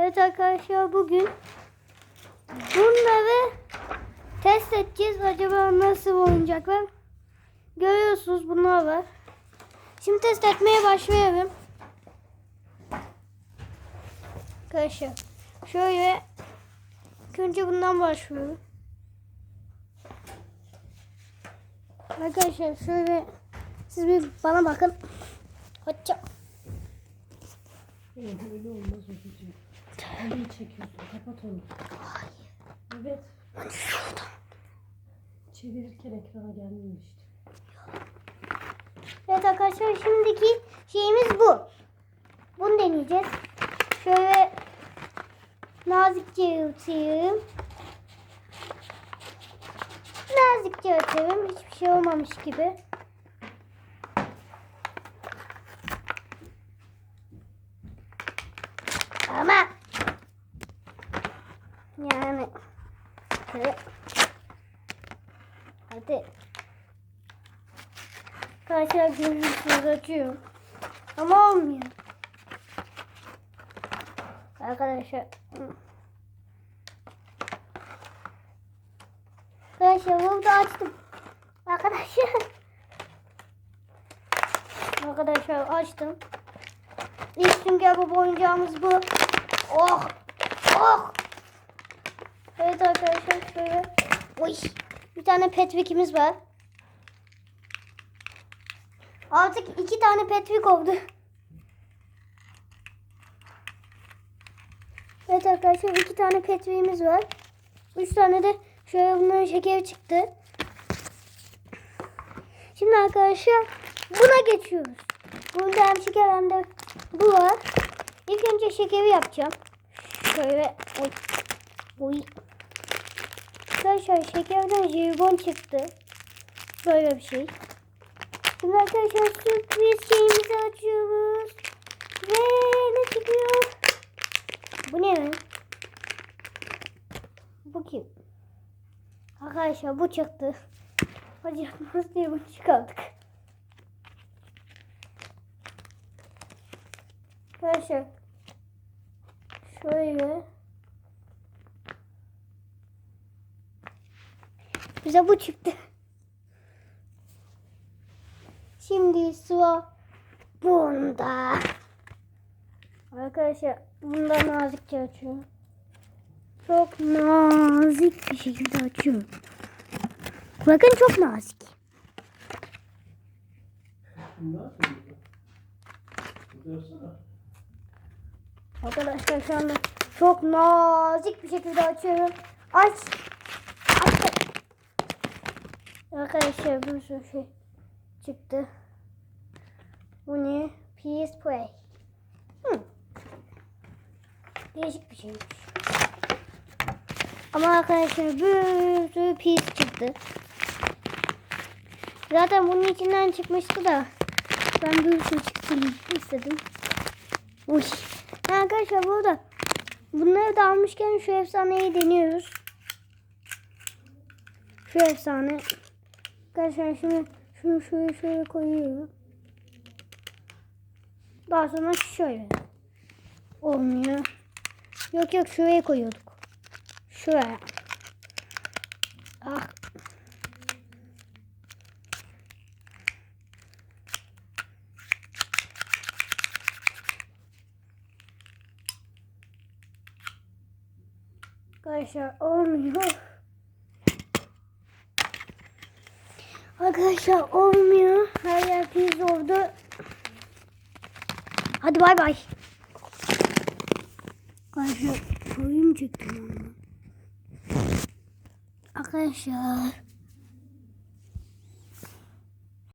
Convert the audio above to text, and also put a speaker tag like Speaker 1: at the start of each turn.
Speaker 1: Evet arkadaşlar bugün bunları test edeceğiz. Acaba nasıl oyuncaklar? Görüyorsunuz bunlar var. Şimdi test etmeye başlayalım. Arkadaşlar şöyle önce bundan başlıyorum. Arkadaşlar şöyle siz bir bana bakın. Hoşça.
Speaker 2: Öyle olmaz hocam. Nereye çekiyorsun? Kapat onu. Evet. Çevirirken ekrana gelmiyor işte.
Speaker 1: Evet arkadaşlar şimdiki şeyimiz bu. Bunu deneyeceğiz. Şöyle nazikçe yırtayım. Nazikçe atıyorum. Hiçbir şey olmamış gibi. Ama yani şöyle hadi Arkadaşlar görüyorsunuz açıyorum. Ama olmuyor. Arkadaşlar. Arkadaşlar burada açtım. Arkadaşlar. Arkadaşlar açtım. İlk sünger bu oyuncağımız bu. Oh. Evet arkadaşlar şöyle. Oy. Bir tane Petrik'imiz var. Artık iki tane Petrik oldu. Evet arkadaşlar iki tane Petrik'imiz var. Üç tane de şöyle bunların şekeri çıktı. Şimdi arkadaşlar buna geçiyoruz. Bunda hem şeker hem de bu var. İlk önce şekeri yapacağım. Şöyle oy. Oy. Arkadaşlar şekerden jelibon çıktı. Böyle bir şey. Şimdi arkadaşlar sürpriz şeyimizi açıyoruz. Ve ne çıkıyor? Bu ne? Bu kim? Arkadaşlar bu çıktı. Hadi yapmaz diye bunu çıkardık. Arkadaşlar şöyle bize bu çıktı. Şimdi sıra bunda. Arkadaşlar bunda nazikçe açıyorum. Çok nazik bir şekilde açıyorum. Bakın çok nazik. Arkadaşlar şu anda çok nazik bir şekilde açıyorum. Aç. Aç. Arkadaşlar bir sürü şey çıktı. Bu ne? PS Play. Hı. Değişik bir şeymiş. Ama arkadaşlar bir sürü PS çıktı. Zaten bunun içinden çıkmıştı da ben bir sürü çıksın istedim. Uy. Arkadaşlar burada bunları da almışken şu efsaneyi deniyoruz. Şu efsane. Arkadaşlar şunu şunu şöyle şöyle koyuyorum. Daha sonra şöyle. Olmuyor. Yok yok şuraya koyuyorduk. Şuraya. Ah. Arkadaşlar olmuyor. Arkadaşlar olmuyor. Her yer pis oldu. Hadi bay bay. Arkadaşlar koyun çektim onu. Arkadaşlar